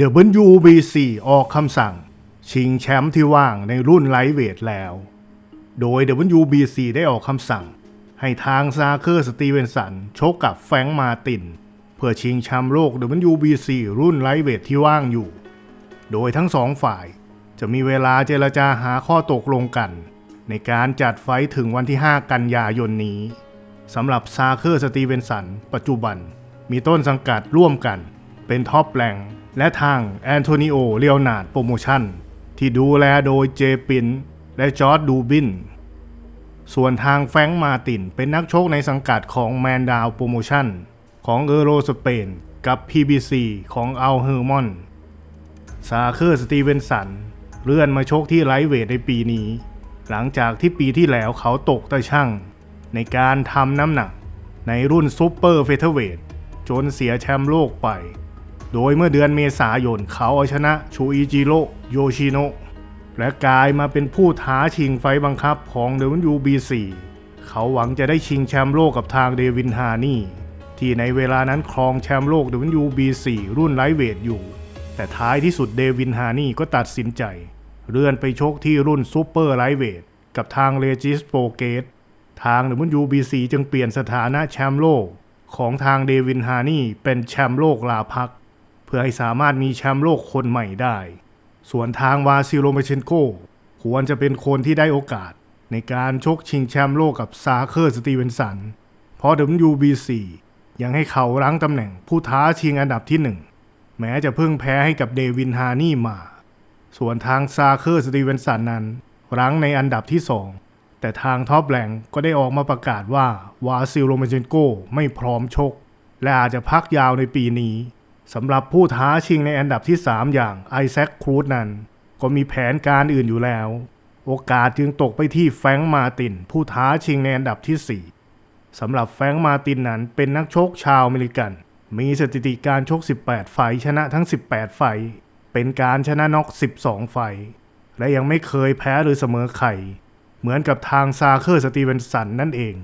WBC ออกคำสั่ง ชิงแชมป์ที่ว่างในรุ่นไลท์เวทแล้ว โดย WBC ได้ออกคำสั่ง ให้ทางซาเคอร์สตีเวนสันชกกับแฟงมาติน เพื่อชิงแชมป์โลก WBC รุ่นไลท์เวทที่ว่างอยู่ โดยทั้งสองฝ่ายจะมีเวลาเจรจาหาข้อตกลงกัน ในการจัดไฟถึงวันที่ 5 กันยายนนี้สำหรับซาเคอร์สตีเวนสัน ปัจจุบันมีต้นสังกัดร่วมกัน เป็นท็อปแรงและทางแอนโทนิโอเลียวนาร์ดโปรโมชั่น ที่ดูแลโดยเจปินและจอร์ดดูบิน ส่วนทางแฟงมาตินเป็นนักชกในสังกัดของแมนดาวโปรโมชั่น ของเอโรสเปนกับ PBC ของอัลเฮอร์มอนซาเคอร์สตีเวนสันเลื่อนมาชกที่ไลท์เวทในปีนี้ หลังจากที่ปีที่แล้วเขาตกตะช่างในการทำน้ำหนักในรุ่นซูเปอร์เฟเธอร์เวทจนเสียแชมป์โลกไป โดยเมื่อเดือนเมษายนเขาเอาชนะชูอิจิโร่โยชิโนะและกลายมาเป็นผู้ท้าชิงไฟบังคับของ WBC เขาหวังจะได้ชิงแชมป์โลกกับทางเดวินฮานี่ ที่ในเวลานั้นครองแชมป์โลก WBC รุ่นไลท์เวทอยู่ แต่ท้ายที่สุดเดวินฮานี่ก็ตัดสินใจ เลื่อนไปชกที่รุ่นซูเปอร์ไลท์เวทกับทางเลจิสโปเกตทาง WBC จึงเปลี่ยนสถานะแชมป์โลกของทางเดวินฮานี่เป็นแชมป์โลกลาพัก เพื่อให้สามารถมีแชมป์โลกคนใหม่ได้ ส่วนทางวาซิโลเมเชนโกควรจะเป็นคนที่ได้โอกาสในการชกชิงแชมป์โลกกับซาเคอร์สตีเวนสัน เพราะ WBC ยังให้เขารั้งตำแหน่งผู้ท้าชิงอันดับที่หนึ่งแม้จะเพิ่งแพ้ให้กับเดวินฮานี่มา ส่วนทางซาเคอร์สตีเวนสันนั้น รั้งในอันดับที่สองแต่ทางท็อปแรงก็ได้ออกมาประกาศว่าวาซิลโรมาเจนโกไม่พร้อมชก และอาจจะพักยาวในปีนี้ สำหรับผู้ท้าชิงในอันดับที่ 3 อย่างไอแซคครูดนั้น ก็มีแผนการอื่นอยู่แล้ว โอกาสจึงตกไปที่แฟรงค์มาติน ผู้ท้าชิงในอันดับที่ 4 สำหรับแฟรงค์มาตินนั้นเป็นนักชกชาวอเมริกัน มีสถิติการชก 18 ไฟชนะทั้ง 18 ไฟ เป็นการชนะน็อก 12 ไฟ และยังไม่เคยแพ้หรือเสมอใคร เหมือนกับทางซาเคอร์สตีเวนสันนั่นเอง